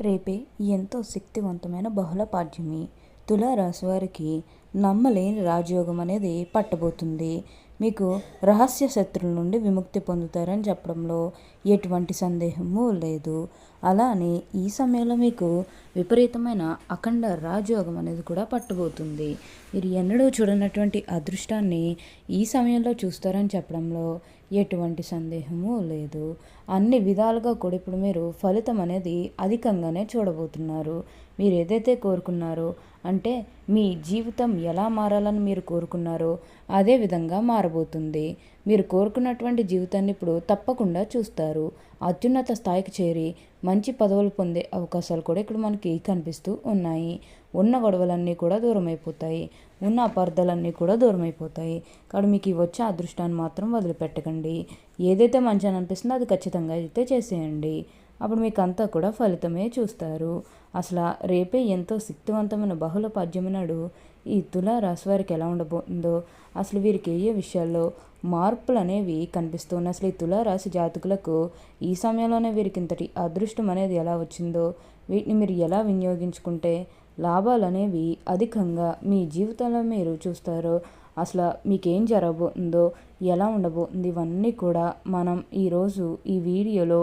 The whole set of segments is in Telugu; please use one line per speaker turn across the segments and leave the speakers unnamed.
రేపే ఎంతో శక్తివంతమైన బహుళ పాడ్యమి. తులారాశి వారికి నమ్మలేని రాజయోగం అనేది పట్టబోతుంది. మీకు రహస్య శత్రువుల నుండి విముక్తి పొందుతారని చెప్పడంలో ఎటువంటి సందేహము లేదు. అలానే ఈ సమయంలో మీకు విపరీతమైన అఖండ రాజయోగం అనేది కూడా పట్టబోతుంది. మీరు ఎన్నడూ చూడనటువంటి అదృష్టాన్ని ఈ సమయంలో చూస్తారని చెప్పడంలో ఎటువంటి సందేహము లేదు. అన్ని విధాలుగా కూడా ఇప్పుడు మీరు ఫలితం అనేది అధికంగానే చూడబోతున్నారు. మీరు ఏదైతే కోరుకున్నారో అంటే మీ జీవితం ఎలా మారాలని మీరు కోరుకున్నారో అదే విధంగా మారబోతుంది. మీరు కోరుకున్నటువంటి జీవితాన్ని ఇప్పుడు తప్పకుండా చూస్తారు. అత్యున్నత స్థాయికి చేరి మంచి పదవులు పొందే అవకాశాలు కూడా ఇక్కడ మనకి కనిపిస్తూ ఉన్నాయి. ఉన్న గొడవలన్నీ కూడా దూరం అయిపోతాయి ఉన్న అపార్థాలన్నీ కూడా దూరం అయిపోతాయి కాబట్టి మీకు వచ్చే అదృష్టాన్ని మాత్రం వదిలిపెట్టకండి. ఏదైతే మంచి అని అనిపిస్తుందో అది ఖచ్చితంగా అయితే చేసేయండి. అప్పుడు మీకు అంతా కూడా ఫలితమే చూస్తారు. అసలు రేపే ఎంతో శక్తివంతమైన బహుళ పద్యమినాడు ఈ తులారాశి వారికి ఎలా ఉండబోతుందో అసలు వీరికి ఏ విషయాల్లో మార్పులు అనేవి కనిపిస్తున్నాయి? అసలు ఈ తులారాశి జాతకులకు ఈ సమయంలోనే వీరికి ఇంతటి అదృష్టం అనేది ఎలా వచ్చిందో వీటిని మీరు ఎలా వినియోగించుకుంటే లాభాలు అనేవి అధికంగా మీ జీవితంలో మీరు చూస్తారో అసలు మీకేం జరగబోతుందో ఎలా ఉండబోతుంది ఇవన్నీ కూడా మనం ఈరోజు ఈ వీడియోలో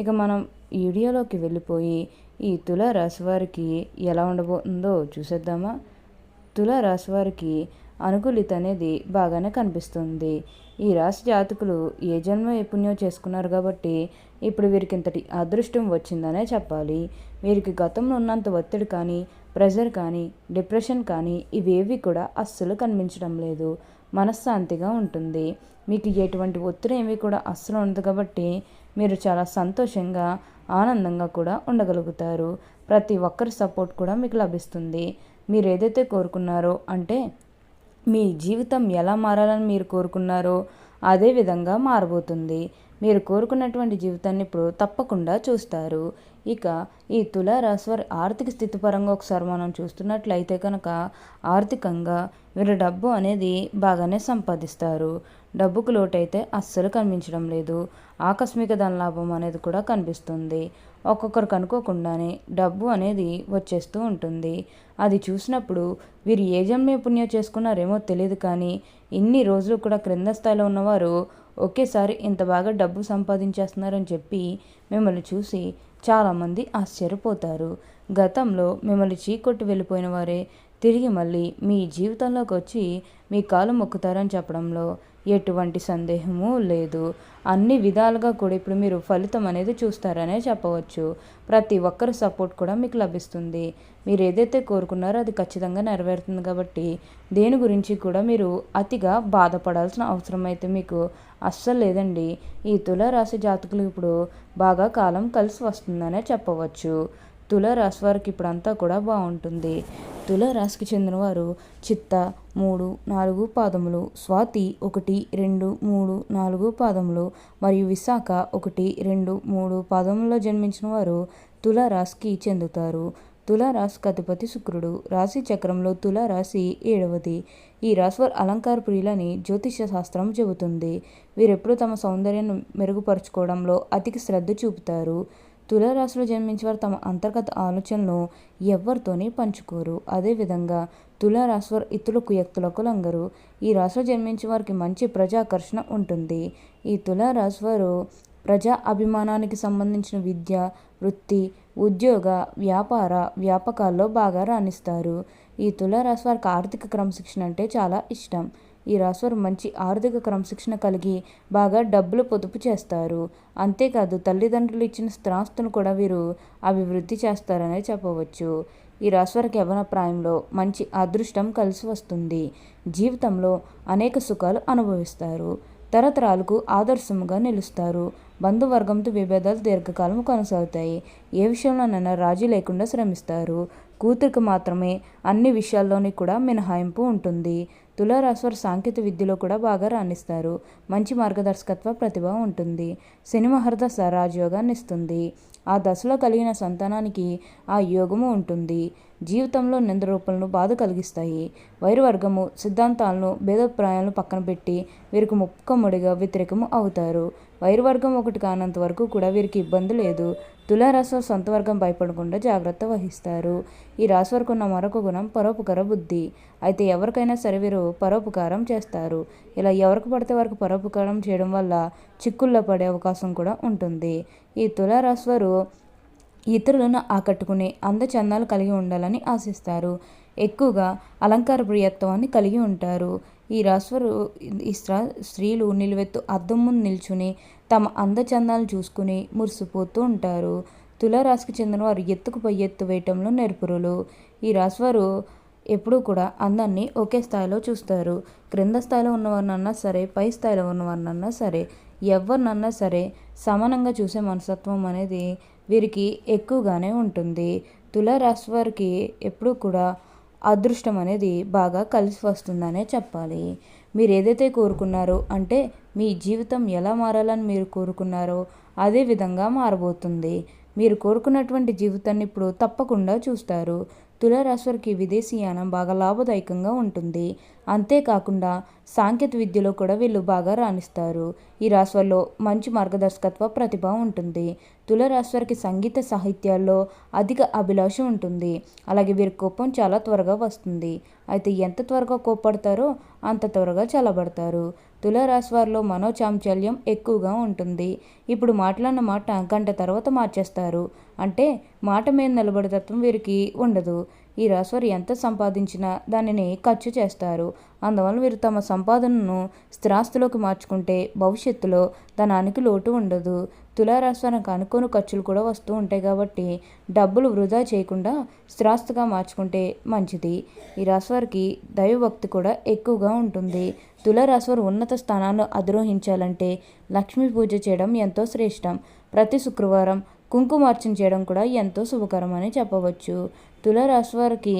ఇక మనం వీడియోలోకి వెళ్ళిపోయి ఈ తుల రాశి వారికి ఎలా ఉండబోతుందో చూసేద్దామా? తులారాశి వారికి అనుకూలిత అనేది బాగానే కనిపిస్తుంది. ఈ రాశి జాతకులు ఏ జన్మ ఏ పుణ్యం చేసుకున్నారు కాబట్టి ఇప్పుడు వీరికి ఇంతటి అదృష్టం వచ్చిందనే చెప్పాలి. వీరికి గతంలో ఉన్నంత ఒత్తిడి కానీ ప్రెషర్ కానీ డిప్రెషన్ కానీ ఇవేవి కూడా అస్సలు కనిపించడం లేదు. మనశ్శాంతిగా ఉంటుంది. మీకు ఎటువంటి ఒత్తిడి ఏమీ కూడా అస్సలు ఉండదు కాబట్టి మీరు చాలా సంతోషంగా ఆనందంగా కూడా ఉండగలుగుతారు. ప్రతి ఒక్కరి సపోర్ట్ కూడా మీకు లభిస్తుంది. మీరు ఏదైతే కోరుకున్నారో అంటే మీ జీవితం ఎలా మారాలని మీరు కోరుకున్నారో అదే విధంగా మారబోతుంది. మీరు కోరుకున్నటువంటి జీవితాన్ని ఇప్పుడు తప్పకుండా చూస్తారు. ఇక ఈ తులారాశి వారి ఆర్థిక స్థితి పరంగా ఒకసారి మనం చూస్తున్నట్లయితే కనుక ఆర్థికంగా వీరు డబ్బు అనేది బాగానే సంపాదిస్తారు. డబ్బుకు లోటైతే అస్సలు కనిపించడం లేదు. ఆకస్మిక ధనలాభం అనేది కూడా కనిపిస్తుంది. ఒక్కొక్కరికి అనుకోకుండానే డబ్బు అనేది వచ్చేస్తూ ఉంటుంది. అది చూసినప్పుడు వీరు ఏ జన్మే పుణ్యం చేసుకున్నారేమో తెలియదు కానీ ఇన్ని రోజులు కూడా క్రింద స్థాయిలో ఉన్నవారు ఒకేసారి ఇంత బాగా డబ్బు సంపాదించేస్తున్నారని చెప్పి మిమ్మల్ని చూసి చాలామంది ఆశ్చర్యపోతారు. గతంలో మిమ్మల్ని చీకొట్టి వెళ్ళిపోయిన వారే తిరిగి మళ్ళీ మీ జీవితంలోకి వచ్చి మీ కాలు మొక్కుతారని చెప్పడంలో ఎటువంటి సందేహము లేదు. అన్ని విధాలుగా కూడా ఇప్పుడు మీరు ఫలితం అనేది చూస్తారనే చెప్పవచ్చు. ప్రతి ఒక్కరి సపోర్ట్ కూడా మీకు లభిస్తుంది. మీరు ఏదైతే కోరుకున్నారో అది ఖచ్చితంగా నెరవేరుతుంది కాబట్టి దేని గురించి కూడా మీరు అతిగా బాధపడాల్సిన అవసరం అయితే మీకు అస్సలు లేదండి. ఈ తులారాశి జాతకులు ఇప్పుడు బాగా కాలం కలిసి వస్తుందనే చెప్పవచ్చు. తులారాశి వారికి ఇప్పుడంతా కూడా బాగుంటుంది. తులారాశికి చెందినవారు చిత్త మూడు నాలుగు పాదములు స్వాతి ఒకటి రెండు మూడు నాలుగు పాదములు మరియు విశాఖ ఒకటి రెండు మూడు పాదములలో జన్మించిన వారు తులారాశికి చెందుతారు. తులారాశికి అధిపతి శుక్రుడు రాశి చక్రంలో తులారాశి ఏడవది. ఈ రాశివారు అలంకార ప్రియులని జ్యోతిష శాస్త్రం చెబుతుంది. వీరెప్పుడు తమ సౌందర్యాన్ని మెరుగుపరుచుకోవడంలో అతికి శ్రద్ధ చూపుతారు. తులారాశిలో జన్మించే వారు తమ అంతర్గత ఆలోచనలు ఎవరితోని పంచుకోరు. అదేవిధంగా తులారాశి వారు ఇతరులకు వ్యక్తులకు లంగరు. ఈ రాశిలో జన్మించే వారికి మంచి ప్రజాకర్షణ ఉంటుంది. ఈ తులారాశి వారు ప్రజా అభిమానానికి సంబంధించిన విద్య వృత్తి ఉద్యోగ వ్యాపార వ్యాపకాల్లో బాగా రాణిస్తారు. ఈ తులారాశి వారికి ఆర్థిక క్రమశిక్షణ అంటే చాలా ఇష్టం. ఈ రాశివారు మంచి ఆర్థిక క్రమశిక్షణ కలిగి బాగా డబ్బులు పొదుపు చేస్తారు. అంతేకాదు తల్లిదండ్రులు ఇచ్చిన స్థిరాస్తును కూడా వీరు అభివృద్ధి చేస్తారనే చెప్పవచ్చు. ఈ రాశివారికి యవన ప్రాయంలో మంచి అదృష్టం కలిసి వస్తుంది. జీవితంలో అనేక సుఖాలు అనుభవిస్తారు. తరతరాలకు ఆదర్శముగా నిలుస్తారు. బంధువర్గంతో విభేదాలు దీర్ఘకాలం కొనసాగుతాయి. ఏ విషయంలోనైనా రాజీ లేకుండా శ్రమిస్తారు. కూతురికి మాత్రమే అన్ని విషయాల్లోని కూడా మినహాయింపు ఉంటుంది. తులారాశివారు సాంకేతిక విద్యలో కూడా బాగా రాణిస్తారు. మంచి మార్గదర్శకత్వ ప్రతిభ ఉంటుంది. శని మహర్దశ రాజయోగాన్ని ఇస్తుంది. ఆ దశలో కలిగిన సంతానానికి ఆ యోగము ఉంటుంది. జీవితంలో నింద రూపాలను బాధ కలిగిస్తాయి. వైరువర్గము సిద్ధాంతాలను భేదభిప్రాయాలను పక్కన పెట్టి వీరికి ముక్కముడిగా వ్యతిరేకము అవుతారు. వైరవర్గం ఒకటి కానంత వరకు కూడా వీరికి ఇబ్బంది లేదు. తులారాశి సొంత వర్గం భయపడకుండా జాగ్రత్త వహిస్తారు. ఈ రాశి వరకు ఉన్న మరొక గుణం పరోపకార బుద్ధి. అయితే ఎవరికైనా సరే వీరు పరోపకారం చేస్తారు. ఇలా ఎవరికి పడితే వారికి పరోపకారం చేయడం వల్ల చిక్కుల్లో పడే అవకాశం కూడా ఉంటుంది. ఈ తులారాశి వారు ఇతరులను ఆకట్టుకునే అందచందాలు కలిగి ఉండాలని ఆశిస్తారు. ఎక్కువగా అలంకార ప్రియత్వాన్ని కలిగి ఉంటారు. ఈ రాశ్వరు ఈ స్త్రీలు నిలువెత్తు అద్దం ముందు నిల్చుని తమ అందచందాలు చూసుకుని మురిసిపోతూ ఉంటారు. తులారాశికి చెందిన వారు ఎత్తుకు పై ఎత్తు వేయటంలో నేర్పురులు. ఈ రాశివారు ఎప్పుడూ కూడా అందాన్ని ఒకే స్థాయిలో చూస్తారు. క్రింద స్థాయిలో ఉన్నవారినన్నా సరే పై స్థాయిలో ఉన్నవారినన్నా సరే ఎవరినన్నా సరే సమానంగా చూసే మనస్తత్వం అనేది వీరికి ఎక్కువగానే ఉంటుంది. తులారాశి వారికి ఎప్పుడూ కూడా అదృష్టం అనేది బాగా కలిసి వస్తుందనే చెప్పాలి. మీరు ఏదైతే కోరుకున్నారో అంటే మీ జీవితం ఎలా మారాలని మీరు కోరుకున్నారో అదే విధంగా మారబోతుంది. మీరు కోరుకున్నటువంటి జీవితాన్ని ఇప్పుడు తప్పకుండా చూస్తారు. తులారాశివారికి విదేశీయానం బాగా లాభదాయకంగా ఉంటుంది. అంతేకాకుండా సాంకేతిక విద్యలో కూడా వీళ్ళు బాగా రాణిస్తారు. ఈ రాశివారిలో మంచి మార్గదర్శకత్వ ప్రతిభ ఉంటుంది. తులారాశివారికి సంగీత సాహిత్యాల్లో అధిక అభిలాష ఉంటుంది. అలాగే వీరి కోపం చాలా త్వరగా వస్తుంది. అయితే ఎంత త్వరగా కోప్పడతారో అంత త్వరగా చల్లబడతారు. తులారాశి వారిలో మనోచాంచల్యం ఎక్కువగా ఉంటుంది. ఇప్పుడు మాట్లాడిన మాట గంట తర్వాత మార్చేస్తారు. అంటే మాట మీద నిలబడే తత్వం వీరికి ఉండదు. ఈ రాశివారు ఎంత సంపాదించినా దానిని ఖర్చు చేస్తారు. అందువల్ల వీరు తమ సంపాదనను స్థిరాస్తులోకి మార్చుకుంటే భవిష్యత్తులో ధనానికి లోటు ఉండదు. తులారాశివారికి అనుకోని ఖర్చులు కూడా వస్తూ ఉంటాయి కాబట్టి డబ్బులు వృధా చేయకుండా స్థిరాస్తుగా మార్చుకుంటే మంచిది. ఈ రాశివారికి దైవభక్తి కూడా ఎక్కువగా ఉంటుంది. తులారాశివారు ఉన్నత స్థానాన్ని అధిరోహించాలంటే లక్ష్మీ పూజ చేయడం ఎంతో శ్రేష్టం. ప్రతి శుక్రవారం కుంకుమార్చన చేయడం కూడా ఎంతో శుభకరం అని చెప్పవచ్చు. తులారాశి వారికి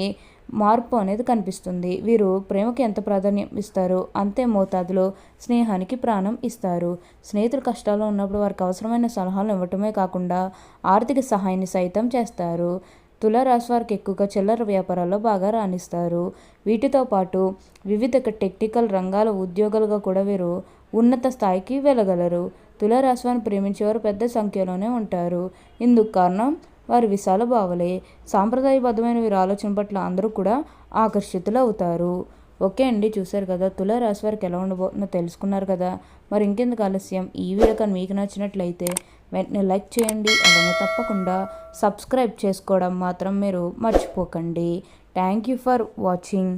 మార్పు అనేది కనిపిస్తుంది. వీరు ప్రేమకి ఎంత ప్రాధాన్యం ఇస్తారో? అంతే మోతాదులో స్నేహానికి ప్రాణం ఇస్తారు. స్నేహితులు కష్టాల్లో ఉన్నప్పుడు వారికి అవసరమైన సలహాలు ఇవ్వటమే కాకుండా ఆర్థిక సహాయాన్ని సైతం చేస్తారు. తులారాశి వారికి ఎక్కువగా చిల్లర వ్యాపారాల్లో బాగా రాణిస్తారు. వీటితో పాటు వివిధ టెక్నికల్ రంగాల ఉద్యోగాలుగా కూడా వీరు ఉన్నత స్థాయికి వెళ్ళగలరు. తులారాశి వారిని ప్రేమించేవారు పెద్ద సంఖ్యలోనే ఉంటారు. ఇందుకు కారణం వారి విశాల భావలే. సాంప్రదాయబద్ధమైన వీరి ఆలోచన పట్ల అందరూ కూడా ఆకర్షితులు అవుతారు. ఓకే అండి చూశారు కదా తులారాశి వారికి ఎలా ఉండబోతుందో తెలుసుకున్నారు కదా. మరి ఇంకెందుకు ఆలస్యం? ఈ వీడియో కానీ మీకు నచ్చినట్లయితే వెంటనే లైక్ చేయండి అలాగే తప్పకుండా సబ్స్క్రైబ్ చేసుకోవడం మాత్రం మీరు మర్చిపోకండి. Thank you for watching.